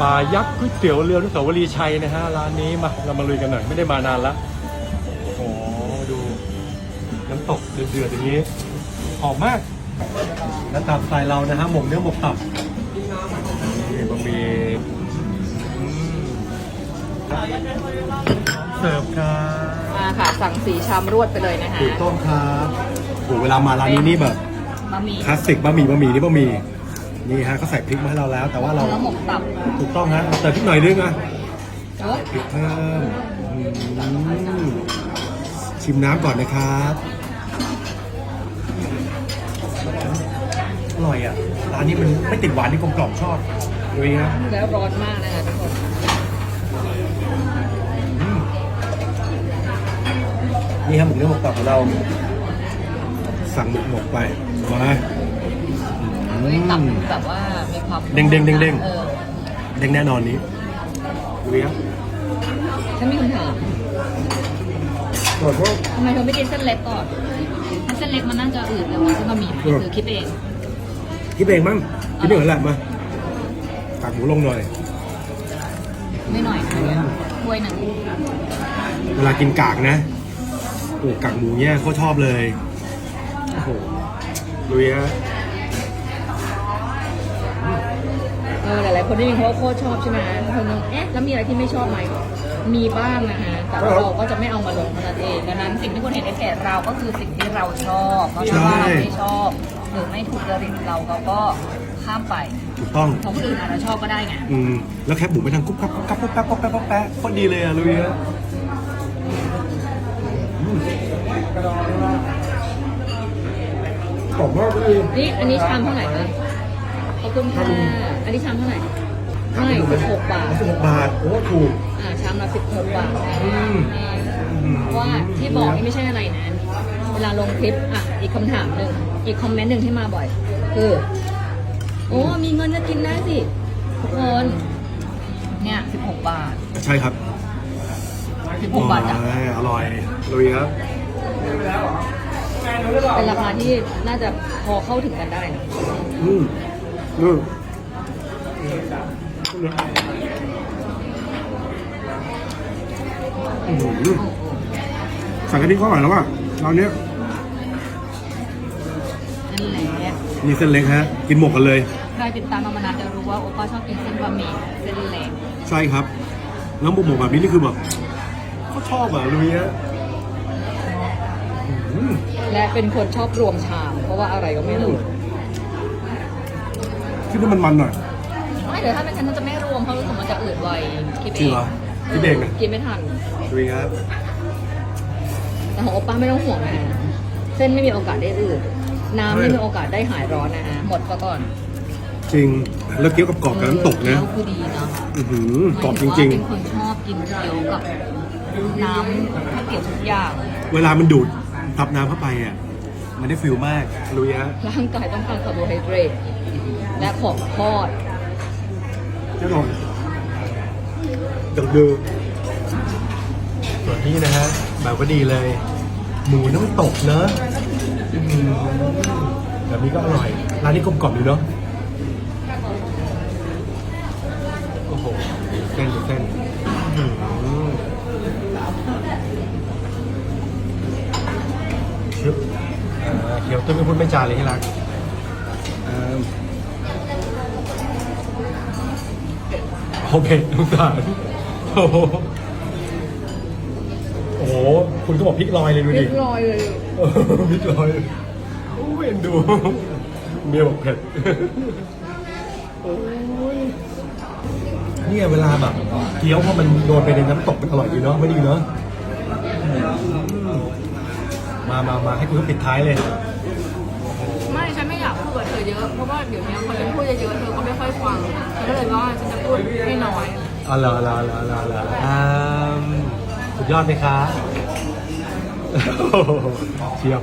ปลายักษ์ก๋วยเตี๋ยวเรืออนุสาวรีย์ชัยนะฮะร้านนี้มาเรามาลุยกันหน่อยไม่ได้มานานละโอ้โหดู น้ำตกเดือดๆอย่างนี้หอมมากแล้วตับสไตล์เรานะฮะหมกเนื้อหมกตับนี่บะหมี่อืมเสิร์ฟครับมาค่ะ สั่งสีชามรวดไปเลยนะคะถูกต้องครับโหเวลามาร้านนี้นี่แบบบะหมี่คลาสสิกบะหมี่บะหมี่นี่บะหมี่ นี่ฮะเขาใส่พริกมาให้เราแล้ว แต่ว่าเราเนื้อหมกตับถูกต้องฮะเติมพริกหน่อยนึงอะเอ้ยพริกเพิ่มอืมชิมน้ำก่อนนะครับอร่อยอะร้านนี้มันไม่ติดหวานนี่กลมกล่อมชอบดูดิครับแล้วร้อนมากนะคะทุกคนอืมนี่ครับหมูเนื้อหมกตับของเรา สั่งหมกหมกไปมา อืเฮ้ยตับมแบบว่ามีความเด้งๆเด้งๆเออเด้งแน่นอนนี้ดูดิครับฉันมีคำถามอร่อยมาก ทำไมเธอไม่กินเส้นเล็กก่อนถ้าเส้นเล็กมันน่าจะอืดแต่ว่าเส้นบะหมี่มันเออ คือคิดเองคิดเองมั้งคิดเองแหละมาตักหมูลงหน่อย ไม่หน่อยนะเนี่ยถ้วยหนึ่งเวลากินกากนะโอ้กากหมูเนี่ยเขาชอบเลย โอ้โหลุยฮะ คนได้ยินเขาว่าโคตรชอบใช่ไหมคนนึงเอ๊ะแล้วมีอะไรที่ไม่ชอบไหมมีบ้างนะฮะแต่ว่าเราก็จะไม่เอามาลงเท่านั้นเองดังนั้นสิ่งที่คุณเห็นในเพจเราก็คือสิ่งที่เราชอบเพราะถ้าว่าเราไม่ชอบหรือไม่ถูกจริตเราเราก็ข้ามไปถูกต้องของคนอื่นอาจจะชอบก็ได้ไงอืมแล้วแคบหมูไปทางกุ๊บกับกุ๊บกับกุ๊บกับกุ๊บกับกุ๊บแป๊ะโคตรดีเลยอะลุยฮะอืมกรอบมากเลยนี่อันนี้ชามเท่าไหร่คะขอบคุณค่ะอันนี้ชามเท่าไหร่ ไม่สิบหกบาทสิบหกบาท โอ้ถูก อ่าชามละสิบหกบาทอืมนี่เพราะว่าที่บอกนี่ไม่ใช่อะไรนะ เวลาลงคลิปอะอีกคำถามหนึ่งอีกคอมเมนต์หนึ่งที่มาบ่อย คือโอ้มีเงินจะกินได้สิทุกคนเนี่ยสิบหกบาทใช่ครับสิบหกบาทจ้ะโอ้ยอร่อยลุยครับ เป็นราคาที่น่าจะพอเข้าถึงกันได้นะอืมอืมอื้อหือ สั่งกันที่ข้อหน่อยแล้วว่ะตอนเนี้ยนั่นแหละนี่เส้นเล็กฮะ กินหมกกันเลย ใครติดตามมามานานจะรู้ว่าโอป้าชอบกินเส้นบะหมี่เส้นเล็กใช่ครับ แล้วหมกหมกแบบนี้นี่คือแบบเขาชอบอะลุยฮะอื้อหือและเป็นคนชอบรวมชาม เพราะว่าอะไรก็ไม่รู้ คิดว่ามันมันหน่อย ไม่เดี๋ยวถ้าเป็นฉันฉันจะไม่รวมเพราะรู้สึกมันจะอืดไวคิดจริเองงเหรอคิดเองนะ กินไม่ทันลุยครับ แต่ของโอป้าไม่ต้องห่วงนะเส้นไม่มีโอกาสได้อืดน้ำเฮ้ไม่ยมีโอกาสได้หายร้อนนะฮะหมดซะก่อนจริง แล้วเกี๊ยวกับกรอบกับน้ำตกนะ เกี๊ยวคือดีเนาะอือหือกรอบจริงเป็นคนชอบกินเกี๊ยวกับน้ำข้าวเกรี๊ยวทุกอย่างๆ เวลามันดูดทับน้ำเข้าไปอะ มันได้ฟิลมากลุยฮะร่างกายต้องการคาร์โบไฮเดรตและของทอด แน่นอนจังเดือส่วนนี้นะฮะแบบว่าดีเลย หมูน้ำตกเนอะอื้อหือแบบนี้ก็อร่อย ร้านนี้กลมกล่อมดีเนาะโอ้โหเส้นดูเส้นอื้อหือชึบอ่าเขียวตุ้มไม่พูดไม่จาเลยที่รัก โอเคทุกท่านโอ้โหโอ้โห คุณก็บอกพริกลอยเลยดูพดิริกลอยเลยเออพริกลอยโอ้ยเอ็นดู เมียบอกเผ็ดโอ้ยเนี่ยเวลาแบบเกี๊ยวพอมันโดนไปในน้ำตกมันอร่อยดีเนาะไม่ดีเนาะอืมมามามาให้คุณปิดท้ายเลย ไม่ฉันไม่อยากพูดกับ เยอะเพราะว่าเดี๋ยวนี้คนพูดเยอะๆเธอก็ไม่ค่อยฟังฉันก็เลยว่าฉันจะพูดให้น้อยอ๋อเหรอเหรอเหรอเหรอเหรออ่าสุดยอดไหมคะเชียบ